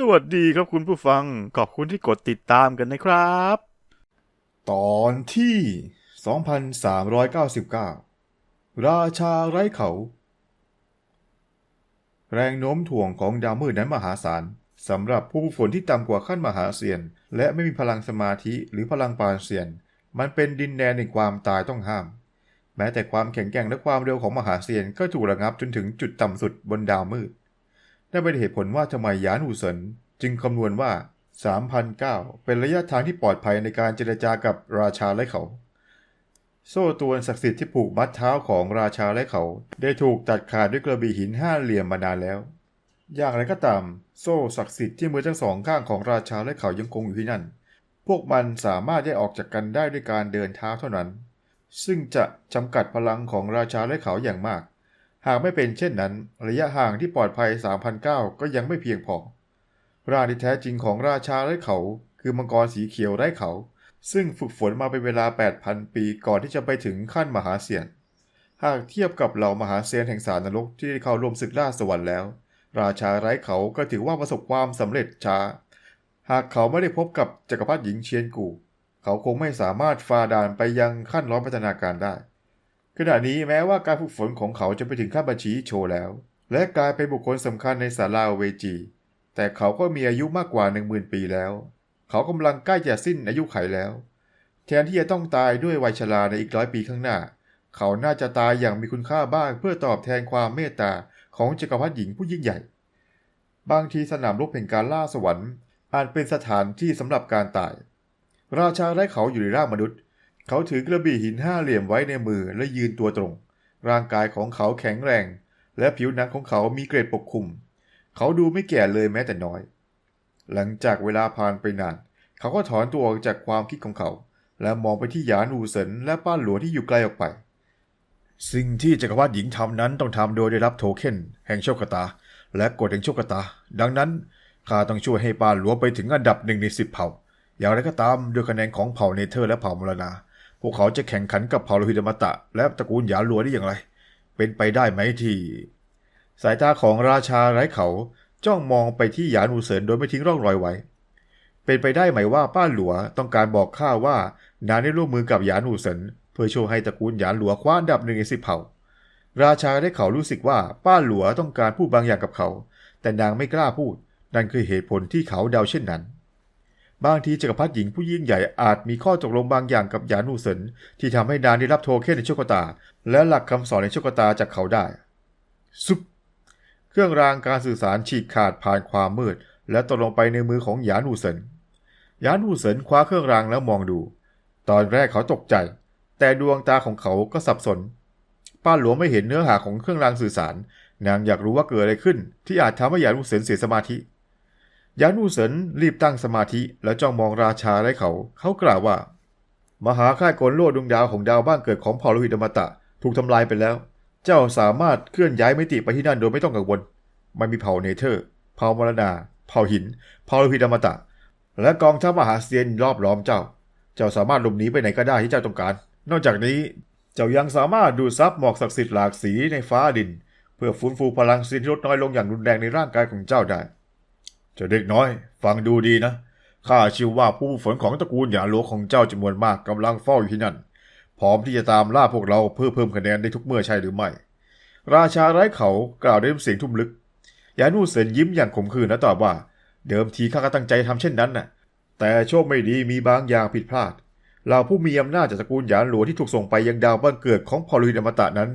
สวัสดีครับคุณผู้ฟัง ขอบคุณที่กดติดตามกันนะครับ ตอนที่ 2399 ราชาไร้เขา แรงโน้มถ่วงของดาวมืดนั้นมหาศาลสำหรับผู้ฝึกฝนที่ต่ำกว่าขั้นมหาเซียน และไม่มีพลังสมาธิหรือพลังปานเซียน มันเป็นดินแดนแห่งความตายต้องห้าม แม้แต่ความแข็งแกร่งและความเร็วของมหาเซียนก็ถูกระงับจนถึงจุดต่ำสุดบนดาวมืด นั่นเป็นเหตุผลว่าทำไมยานหูเซินจึงคำนวณว่า 3,009 เป็นระยะทางที่ปลอดภัยในการเจรจากับราชาและเขา โซ่ตรวนศักดิ์สิทธิ์ที่ผูกมัดเท้าของราชาและเขา ได้ถูกตัดขาดด้วยกระบี่หินห้าเหลี่ยมมานานแล้ว อย่างไรก็ตาม โซ่ศักดิ์สิทธิ์ที่มือทั้งสองข้างของราชาและเขายังคงอยู่ที่นั่น พวกมันสามารถแยกออกจากกันได้ด้วยการเดินเท้าเท่านั้น ซึ่งจะจำกัดพลังของราชาและเขาอย่างมาก หากไม่เป็นเช่นนั้น ระยะห่างที่ปลอดภัย3,009ก็ยังไม่เพียงพอร่างที่แท้จริงของราชาไร้เขา คือมังกรสีเขียวไร้เขา ซึ่งฝึกฝนมาเป็นเวลา 8,000 ปีก่อนที่จะไปถึงขั้นมหาเสียน หากเทียบกับเหล่ามหาเซียนแห่งสารนรกที่ได้เข้าร่วมศึกล่าสวรรค์แล้ว ราชาไร้เขาก็ถือว่าประสบความสำเร็จช้า หากเขาไม่ได้พบกับจักรพรรดิหญิงเชียนกู เขาคงไม่สามารถฝ่าด่านไปยังขั้นร้อนพัฒนาการได้ ขณะนี้แม้ว่าการฝึกฝนของเขาจะไปถึงขั้นบัญชีโชว์แล้ว และกลายเป็นบุคคลสำคัญในศาลาเวจี แต่เขาก็มีอายุมากกว่า10,000ปีแล้ว เขากำลังใกล้จะสิ้นอายุไขแล้ว แทนที่จะต้องตายด้วยวัยชราในอีกร้อยปีข้างหน้า เขาน่าจะตายอย่างมีคุณค่าบ้างเพื่อตอบแทนความเมตตาของจักรพรรดิหญิงผู้ยิ่งใหญ่ บางทีสนามรบแห่งการล่าสวรรค์อาจเป็นสถานที่สำหรับการตาย ราชาไร้เขาอยู่ในร่างมนุษย์ เขาถือกระบี่หินห้าเหลี่ยมไว้ในมือและยืนตัวตรง ร่างกายของเขาแข็งแรง และผิวหนังของเขามีเกรดปกคลุม เขาดูไม่แก่เลยแม้แต่น้อย หลังจากเวลาผ่านไปนาน เขาก็ถอนตัวออกจากความคิดของเขา และมองไปที่หยานอูเซินและป้านหลวที่อยู่ไกลออกไป สิ่งที่จักรพรรดิหญิงทำนั้นต้องทำโดยได้รับโทเค็นแห่งโชคตา และกฎแห่งโชคตา ดังนั้นข้าต้องช่วยให้ป้านหลวไปถึงอันดับหนึ่งในสิบเผ่า อย่างไรก็ตามด้วยคะแนนของเผ่าเนเธอร์และเผ่ามรณา วกเขาจะแข่งขันกับเผ่าลหิตมตะ และตระกูลหยาหลัวได้อย่างไร เป็นไปได้ไหมที่ สายตาของราชาไร้เขาจ้องมองไปที่หยานอูเซินโดยไม่ทิ้งร่องรอยไว้ เป็นไปได้ไหมว่าป้าหลัวต้องการบอกข้าว่านางได้ร่วมมือกับหยานอูเซินเพื่อโชว์ให้ตระกูลหยาหลัวคว้าอันดับหนึ่งในสิบเผ่า ราชาได้เขารู้สึกว่าป้าหลัวต้องการพูดบางอย่างกับเขา แต่นางไม่กล้าพูด นั่นคือเหตุผลที่เขาเดาเช่นนั้น บางทีจักรพรรดิหญิงผู้ยิ่งใหญ่อาจมีข้อตกลงบางอย่างกับหยานูเซินที่ทำให้นางได้รับโทเค็นในโชคตา และหลักคำสอนในโชคตาจากเขาได้ซุปเครื่องรางการสื่อสารฉีกขาดผ่านความมืด และตกลงไปในมือของหยานูเซินหยานูเซินคว้าเครื่องรางแล้วมองดู ตอนแรกเขาตกใจ แต่ดวงตาของเขาก็สับสน ป้าหลวงไม่เห็นเนื้อหาของเครื่องรางสื่อสาร นางอยากรู้ว่าเกิดอะไรขึ้น ที่อาจทำให้หยานูเซินเสียสมาธิ ยานูเซินรีบตั้งสมาธิแล้วจ้องมองราชาและเขา เขากล่าวว่า มหาค่ายกลโลดดวงดาวของดาวบ้านเกิดของเผ่าโลหิตอมตะ ถูกทำลายไปแล้ว เจ้าสามารถเคลื่อนย้ายมิติไปที่นั่นโดยไม่ต้องกังวล มันมีเผ่าเนเธอร์ เผ่ามรณา เผ่าหิน เผ่าโลหิตอมตะ และกองทัพมหาเซียนรอบล้อมเจ้า เจ้าสามารถหลบหนีไปไหนก็ได้ที่เจ้าต้องการ นอกจากนี้เจ้ายังสามารถดูดซับหมอกศักดิ์สิทธิ์หลากสีในฟ้าดิน เพื่อฟื้นฟูพลังซีนที่ลดน้อยลงอย่างรุนแรงในร่างกายของเจ้าได้ เจ้าเด็กน้อย ฟังดูดีนะข้าเชื่อว่าผู้ฝนของตระกูลหยาหลวงของเจ้าจำนวนมากกำลังเฝ้าอยู่ที่นั่น พร้อมที่จะตามล่าพวกเราเพื่อเพิ่มคะแนนได้ทุกเมื่อใช่หรือไม่ ราชาไร้เขากล่าวด้วยเสียงทุ่มลึกยานูเซนยิ้มอย่างขมขื่นและตอบว่า เดิมทีข้าก็ตั้งใจทำเช่นนั้นน่ะ แต่โชคไม่ดีมีบางอย่างผิดพลาดเราผู้มีอำนาจจากตระกูลหยานหลวงที่ถูกส่งไปยังดาวบ้านเกิดของเผ่าโลหิตอมตะนั้น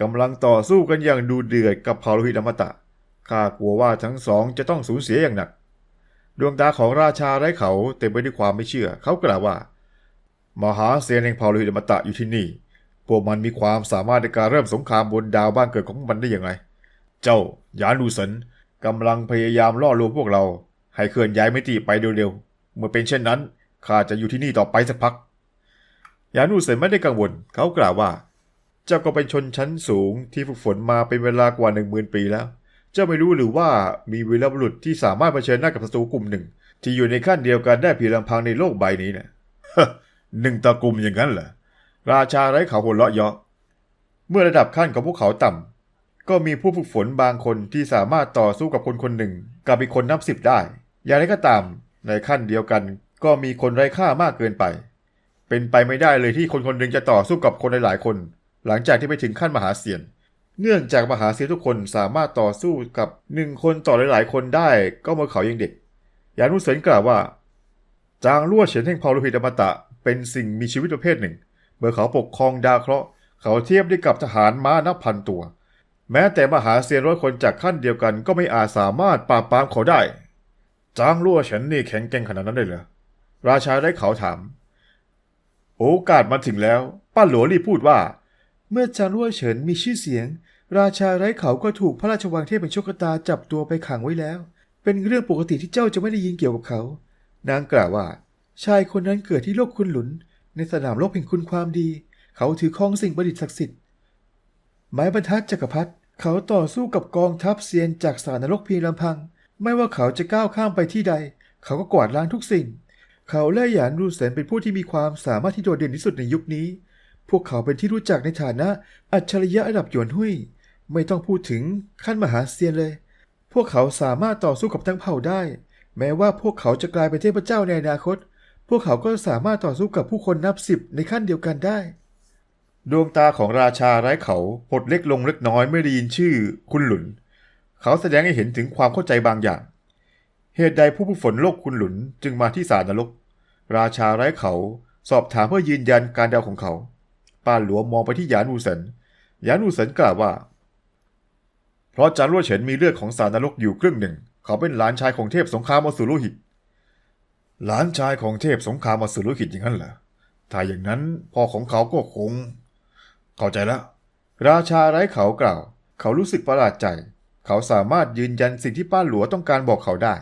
กำลังต่อสู้กันอย่างดูเดือดกับเผ่าโลหิตอมตะ ข้ากลัวว่าทั้งสองจะต้องสูญเสียอย่างหนัก ดวงตาของราชาไร้เขาเต็มไปด้วยความไม่เชื่อ เขากล่าวว่า มหาเซียนแห่งเผ่าลหิตอมตะอยู่ที่นี่ พวกมันมีความสามารถในการเริ่มสงครามบนดาวบ้านเกิดของมันได้อย่างไร เจ้ายานูสันกำลังพยายามล่อลวงพวกเรา ให้เคลื่อนย้ายมิติไปเร็วๆ เมื่อเป็นเช่นนั้นข้าจะอยู่ที่นี่ต่อไปสักพัก ยานูเซนไม่ได้กังวล เขากล่าวว่า เจ้าก็เป็นชนชั้นสูงที่ฝึกฝนมาเป็นเวลากว่าหนึ่งหมื่นปีแล้ว เจ้าไม่รู้หรือว่ามีวีรบุรุษที่สามารถเผชิญหน้ากับศัตรูกลุ่มหนึ่ง ที่อยู่ในขั้นเดียวกันได้เพียงลำพังในโลกใบนี้นะหนึ่งตระกลุ่มอย่างนั้นเหรอราชาไร้เขาหัวเราะเยาะเมื่อระดับขั้นของพวกเขาต่ำก็มีผู้ฝึกฝนบางคนที่สามารถต่อสู้กับคนคนหนึ่ง กับอีกคนนับสิบได้ อย่างไรก็ตาม ในขั้นเดียวกันก็มีคนไร้ค่ามากเกินไป เป็นไปไม่ได้เลยที่คนคนหนึ่งจะต่อสู้กับคนหลายๆคน หลังจากที่ไปถึงขั้นมหาเสียน เนื่องจากมหาเสียนทุกคนสามารถต่อสู้กับหนึ่งคนต่อหลายๆ คนได้ก็เมื่อเขายังเด็ก ยานุเสนกล่าวว่า จางลั่วเฉียนแห่งเผาโลหิตอมตะ เป็นสิ่งมีชีวิตประเภทหนึ่ง เมื่อเขาปกครองดาวเคราะห์เขาเทียบได้กับทหารม้านับพันตัว แม้แต่มหาเซียนร้อยคนจากขั้นเดียวกันก็ไม่อาจสามารถปราบปรามเขาได้ จางลั่วเฉินนี่แข็งแกร่งขนาดนั้นเลยเหรอราชาได้เขาถาม โอกาสมาถึงแล้ว ป้าหลวรีพูดว่า เมื่อจางลั่วเฉินมีชื่อเสียง ราชาไร้เขาก็ถูกพระราชวังเทพเป็นโชคตาจับตัวไปขังไว้แล้ว เป็นเรื่องปกติที่เจ้าจะไม่ได้ยินเกี่ยวกับเขา นางกล่าวว่า ชายคนนั้นเกิดที่โลกคุณหลุน ในสนามรบแห่งคุณความดี เขาถือครองสิ่งประดิษฐ์ศักดิ์สิทธิ์ ไม้บรรทัดจักรพรรดิเขาต่อสู้กับกองทัพเซียนจากสารนรกเพียงลำพัง ไม่ว่าเขาจะก้าวข้ามไปที่ใด เขาก็กวาดล้างทุกสิ่ง เขาและหยานรูเซนเป็นผู้ที่มีความสามารถที่โดดเด่นที่สุดในยุคนี้ พวกเขาเป็นที่รู้จักในฐานะอัจฉริยะระดับหยวนหุยไม่ต้องพูดถึงขั้นมหาเซียนเลย พวกเขาสามารถต่อสู้กับทั้งเผ่าได้ แม้ว่าพวกเขาจะกลายเป็นเทพเจ้าในอนาคต พวกเขาก็สามารถต่อสู้กับผู้คนนับสิบในขั้นเดียวกันได้ ดวงตาของราชาไร้เขาหดเล็กลงเล็กน้อยเมื่อได้ยินชื่อ คุณหลุน เขาแสดงให้เห็นถึงความเข้าใจบางอย่าง เหตุใดผู้ผู้ฝนโลกคุณหลุนจึงมาที่ศาลนรก ราชาไร้เขาสอบถามเพื่อยืนยันการเดาของเขา ป้าหลวงมองไปที่หยานอูเซินหยานอูเซินกล่าวว่า เพราะจารลั่วเฉินมีเลือดของสารนรกอยู่ครึ่งหนึ่ง เขาเป็นหลานชายของเทพสงครามอสุรโลหิต หลานชายของเทพสงครามอสุรโลหิตอย่างนั้นเหรอ ถ้าอย่างนั้นพ่อของเขาก็คง เข้าใจแล้ว ราชาไร้เขากล่าว เขารู้สึกประหลาดใจ เขาสามารถยืนยันสิ่งที่ป้าหลัวต้องการบอกเขาได้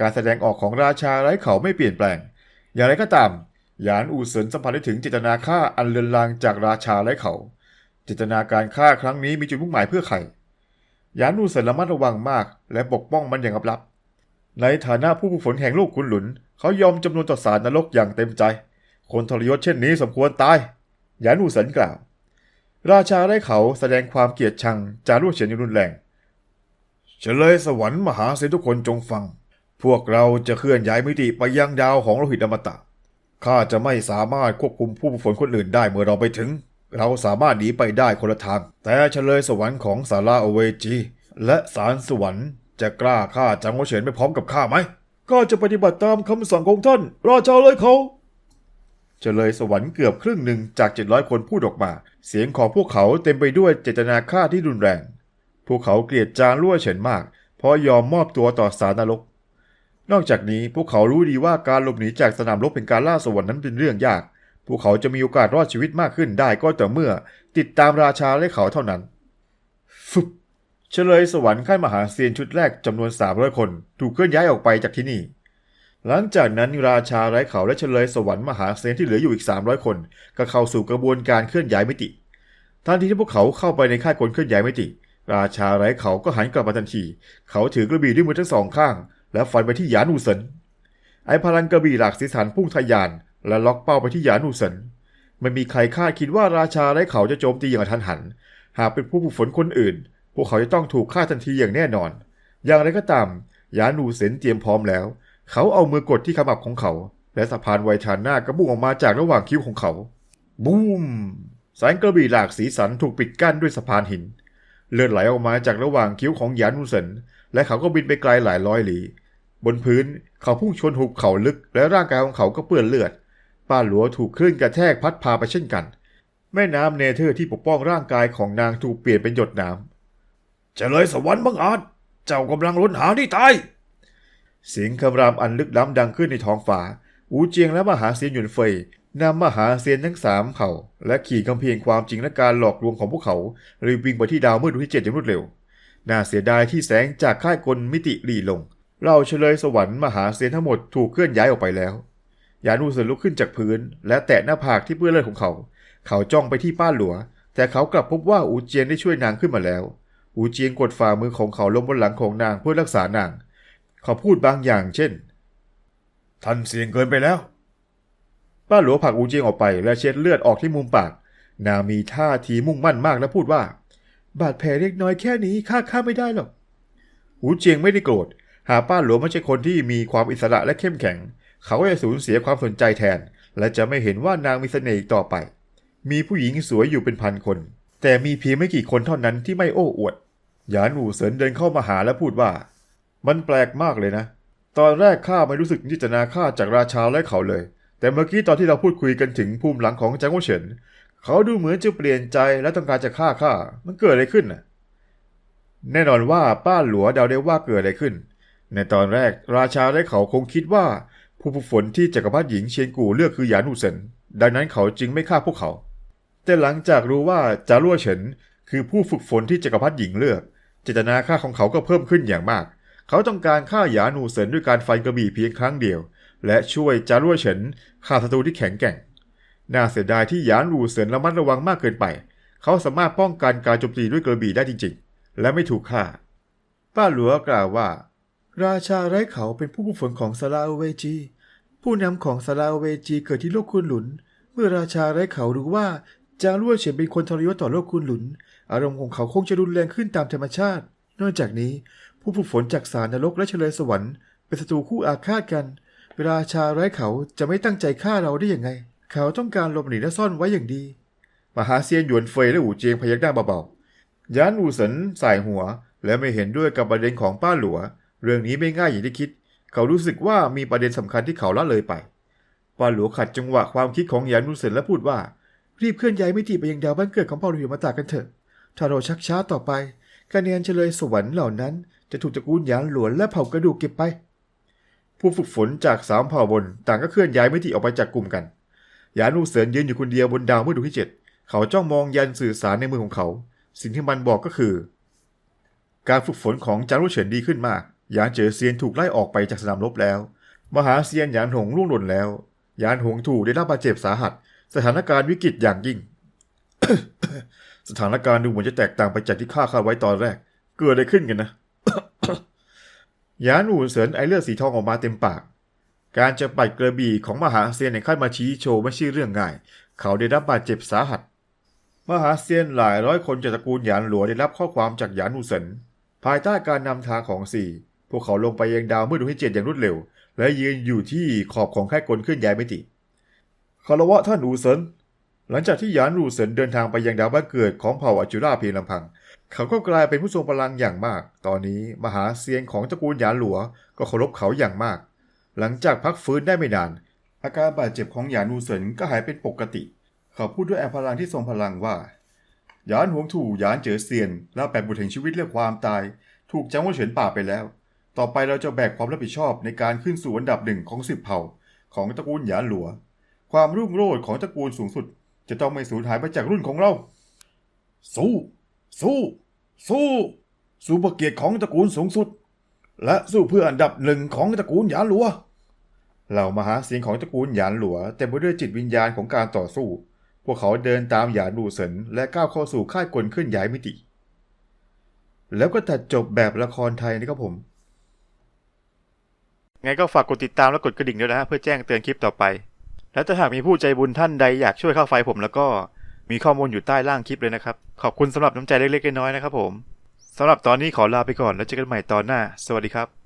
การแสดงออกของราชาไร้เขาไม่เปลี่ยนแปลง อย่างไรก็ตาม หยานอูเซินสัมผัสได้ถึงเจตนาฆ่าอันเลือนลางจากราชาไร้เขา เจตนาการฆ่าครั้งนี้มีจุดมุ่งหมายเพื่อใครหยานอูเซินระมัดระวังมาก และปกป้องมันอย่างลับๆในฐานะผู้ผู้ฝนแห่งโลกคุณหลุน เขายอมจำนวนต่อสารนรกอย่างเต็มใจ คนทรยศเช่นนี้สมควรตายหยานอูเซินกล่าว ราชาไร้เขาแสดงความเกลียดชังจารุเฉียนอย่างรุนแรงเฉลยสวรรค์มหาเสนทุกคนจงฟัง พวกเราจะเคลื่อนย้ายมิติไปยังดาวของโลหิตอมตะ ข้าจะไม่สามารถควบคุมผู้ฝนคนอื่นได้เมื่อเราไปถึง เราสามารถหนีไปได้คนละทาง แต่เฉลยสวรรค์ของสาราอเวจี และสารสวรรค์จะกล้าฆ่าจังหวเฉินไปพร้อมกับข้าไหมก็จะปฏิบัติตามคำสั่งของท่าน ราชาเลยเขาเฉลยสวรรค์เกือบครึ่งหนึ่งจาก 700 คนพูดออกมา เสียงของพวกเขาเต็มไปด้วยเจตนาฆ่าที่รุนแรง พวกเขาเกลียดจางลั่วเฉินมาก เพราะยอมมอบตัวต่อสารนรก นอกจากนี้พวกเขารู้ดีว่าการหลบหนีจากสนามรบเป็นการล่าสวรรค์นั้นเป็นเรื่องยาก พวกเขาจะมีโอกาสรอดชีวิตมากขึ้นได้ก็ต่อเมื่อติดตามราชาและเขาเท่านั้นฟึบเฉลยสวรรค์ขั้นมหาเซียนชุดแรกจำนวน300คน ถูกเคลื่อนย้ายออกไปจากที่นี่ หลังจากนั้นราชาไร้เขาและเฉลยสวรรค์มหาเซนที่เหลืออยู่อีก 300 คน ก็เข้าสู่กระบวนการเคลื่อนย้ายมิติ ทันทีที่พวกเขาเข้าไปในค่ายคนเคลื่อนย้ายมิติ ราชาไร้เขาก็หันกลับมาทันที เขาถือกระบี่ด้วยมือทั้งสองข้าง และฟันไปที่หยานูเซินไอพลังกระบี่หลากสีสันพุ่งทะยาน และล็อกเป้าไปที่หยานูเซินไม่มีใครคาดคิดว่าราชาไร้เขาจะโจมตีอย่างทันหัน หากเป็นผู้ฝึกฝนคนอื่น พวกเขาจะต้องถูกฆ่าทันทีอย่างแน่นอน อย่างไรก็ตามหยานูเซนเตรียมพร้อมแล้ว เขาเอามือกดที่ขมับของเขา และสะพานไวทานหน้าก็บุ่งออกมาจากระหว่างคิ้วของเขา บูมแสงกระบี่หลากสีสันถูกปิดกั้นด้วยสะพานหิน เลือดไหลออกมาจากระหว่างคิ้วของหยานูเซนและเขาก็บินไปไกลหลายร้อยหลี บนพื้นเขาพุ่งชนหุบเขาลึก และร่างกายของเขาก็เปื้อนเลือด ป้าหลัวถูกคลื่นกระแทกพัดพาไปเช่นกัน แม่น้ำเนเธอร์ที่ปกป้องร่างกายของนางถูกเปลี่ยนเป็นหยดน้ำเฉลยสวรรค์บังอาจ เจ้ากำลังล้นหาที่ตาย เสียงคำรามอันลึกล้ำดังขึ้นในท้องฟ้า อูเจียงและมหาเซียนหยุนเฟยนำมหาเซียนทั้งสามเผ่า และขี่กำเพียงความจริงและการหลอกลวงของพวกเขารีบวิ่งไปที่ดาวมืดดวงที่เจ็ดอย่างรวดเร็ว น่าเสียดายที่แสงจากค่ายกลมิติหลีลง เราเฉลยสวรรค์มหาเซียนทั้งหมดถูกเคลื่อนย้ายออกไปแล้ว ยานูเซินลุกขึ้นจากพื้น และแตะหน้าผากที่เปื้อนเลือดของเขา เขาจ้องไปที่ป้าหลัว แต่เขากลับพบว่าอูเจียงได้ช่วยนางขึ้นมาแล้ว อูเจียงกดฝ่ามือของเขาลงบนหลังของนางเพื่อรักษานาง เขาพูดบางอย่างเช่น ท่านเสี่ยงเกินไปแล้ว ป้าหลัวผลักอูเจียงออกไปและเช็ดเลือดออกที่มุมปาก นางมีท่าทีมุ่งมั่นมากและพูดว่า บาดแผลเล็กน้อยแค่นี้ข้าข้าไม่ได้หรอก อูเจียงไม่ได้โกรธ หากป้าหลวงไม่ใช่คนที่มีความอิสระและเข้มแข็ง เขาก็จะสูญเสียความสนใจแทน และจะไม่เห็นว่านางมีเสน่ห์อีกต่อไป มีผู้หญิงสวยอยู่เป็นพันคน แต่มีเพียงไม่กี่คนเท่านั้นที่ไม่โอ้อวดหยานหูเสินเดินเข้ามาหาและพูดว่า มันแปลกมากเลยนะ ตอนแรกข้าไม่รู้สึกจิตนาข้าจากราชาและเขาเลย แต่เมื่อกี้ตอนที่เราพูดคุยกันถึงภูมิหลังของจางวเฉิน เขาดูเหมือนจะเปลี่ยนใจและต้องการจะฆ่าข้า มันเกิดอะไรขึ้นน่ะ แน่นอนว่าป้าหลัวเดาได้ว่าเกิดอะไรขึ้น ในตอนแรกราชาและเขาคงคิดว่า ผู้ฝึกฝนที่จักรพรรดิหญิงเชียนกูเลือกคือหยานหูเซินดังนั้นเขาจึงไม่ฆ่าพวกเขา แต่หลังจากรู้ว่าจารั่วเฉินคือผู้ฝึกฝนที่จักรพรรดิหญิงเลือก เจตนาฆ่าของเขาก็เพิ่มขึ้นอย่างมาก เขาต้องการฆ่าหยานูเซินด้วยการฟันกระบี่เพียงครั้งเดียว และช่วยจารั่วเฉินฆ่าศัตรูที่แข็งแกร่ง น่าเสียดายที่หยานหนูเซินระมัดระวังมากเกินไป เขาสามารถป้องกันการโจมตีด้วยกระบี่ได้จริง ๆ และไม่ถูกฆ่า ป้าหลัวกล่าวว่า ราชาไร้เขาเป็นผู้ผู้ฝนของซาลาเวจี ผู้นำของซาลาเวจีเกิดที่โลกคุณหลุน เมื่อราชาไร้เขารู้ว่าจางลั่วเฉียนเป็นคนทรยศต่อโลกคุณหลุน อารมณ์ของเขาคงจะรุนแรงขึ้นตามธรรมชาติ นอกจากนี้ ผู้ฝึกฝนจากสารนรกและเฉลยสวรรค์เป็นศัตรูคู่อาฆาตกันราชาไร้เขาจะไม่ตั้งใจฆ่าเราได้ยังไง เขาต้องการหลบหนีและซ่อนไว้อย่างดี มหาเซียนหยวนเฟยและอู่เจียงพยักหน้าเบาๆยานอูเสินสายหัว และไม่เห็นด้วยกับประเด็นของป้าหลัว เรื่องนี้ไม่ง่ายอย่างที่คิด เขารู้สึกว่ามีประเด็นสำคัญที่เขาละเลยไปป้าหลัวขัดจังหวะความคิดของยานอูเสินและพูดว่า รีบเคลื่อนย้ายมิติไปยังดาวบ้านเกิดของเผ่าหิมาตากันเถอะ ถ้าเราชักช้าต่อไปคะแนนเฉลยสวรรค์เหล่านั้น จะถูกตระกูลหยานหลวนและเผ่ากระดูกเก็บไป ผู้ฝึกฝนจากสามเผ่าบน ต่างก็เคลื่อนย้ายมิติออกไปจากกลุ่มกันหยานอูเสินยืนอยู่คนเดียวบนดาวเมื่อดวงที่เจ็ดเขาจ้องมองยันสื่อสารในมือของเขา สิ่งที่มันบอกก็คือ การฝึกฝนของจารุ่เฉินดีขึ้นมาก หยานเจ๋อเซียนถูกไล่ออกไปจากสนามรบแล้ว มหาเซียนหยานหงล่วงหล่นแล้วหยานหงถูกได้รับบาดเจ็บสาหัส สถานการณ์วิกฤตอย่างยิ่ง สถานการณ์ดูเหมือนจะแตกต่างไปจากที่ข้าคาดไว้ตอนแรก เกิดอะไรขึ้นกันนะหยานอูเสินไอเลือดสีทองออกมาเต็มปาก การจะปัดกระบี่ของมหาเซียนในขั้นมาชี้โชว์ไม่ใช่เรื่องง่าย เขาได้รับบาดเจ็บสาหัส มหาเซียนหลายร้อยคนจากตระกูลหยานหลัวได้รับข้อความจากหยานอูเซินภายใต้การนำทางของสี่ วกเขาลงไปยังดาวมืดดวงที่เจ็ดอย่างรวดเร็ว และยืนอยู่ที่ขอบของแค่กลเคลื่อนย้ายมิติคารวะท่านอูเซินหลังจากที่หยานอูเซินเดินทางไปยังดาวบ้านเกิดของเผ่าอจจุราเพียงลำพัง เขาก็กลายเป็นผู้ทรงพลังอย่างมาก ตอนนี้มหาเซียนของตระกูลหยานหลัวก็เคารพเขาอย่างมาก หลังจากพักฟื้นได้ไม่นาน อาการบาดเจ็บของหยานอูเซินก็หายเป็นปกติ เขาพูดด้วยแอพลังที่ทรงพลังว่าหยานหวงถูหยานเจ๋อเซียนและแปดบุตรแห่งชีวิตเรื่องความตาย ถูกจังหวะเฉินป่าไปแล้ว ต่อไปเราจะแบกความรับผิดชอบในการขึ้นสู่อันดับหนึ่งของสิบเผ่า ของตระกูลหยานหลัว ความรุ่งโรจน์ของตระกูลสูงสุด จะต้องไม่สูญหายไปจากรุ่นของเรา สู้ สู้ สู้สู้เพื่อเกียรติของตระกูลสูงสุด และสู้เพื่ออันดับหนึ่งของตระกูลหยานหลัวเหล่ามหาเสียงของตระกูลหยานหลัวเต็มไปด้วยจิตวิญญาณของการต่อสู้ พวกเขาเดินตามหยานดูเซินและก้าวเข้าสู่ค่ายกลเคลื่อนย้ายมิติ แล้วก็ตัดจบแบบละครไทยนะครับผม ไงก็ฝากกดติดตามและกดกระดิ่งด้วยนะฮะเพื่อแจ้งเตือนคลิปต่อไป และถ้าหากมีผู้ใจบุญท่านใดอยากช่วยค่าไฟผมแล้วก็มีข้อมูลอยู่ใต้ล่างคลิปเลยนะครับ ขอบคุณสำหรับน้ำใจเล็กๆน้อยๆนะครับผมสำหรับตอนนี้ขอลาไปก่อนแล้วเจอกันใหม่ตอนหน้า สวัสดีครับ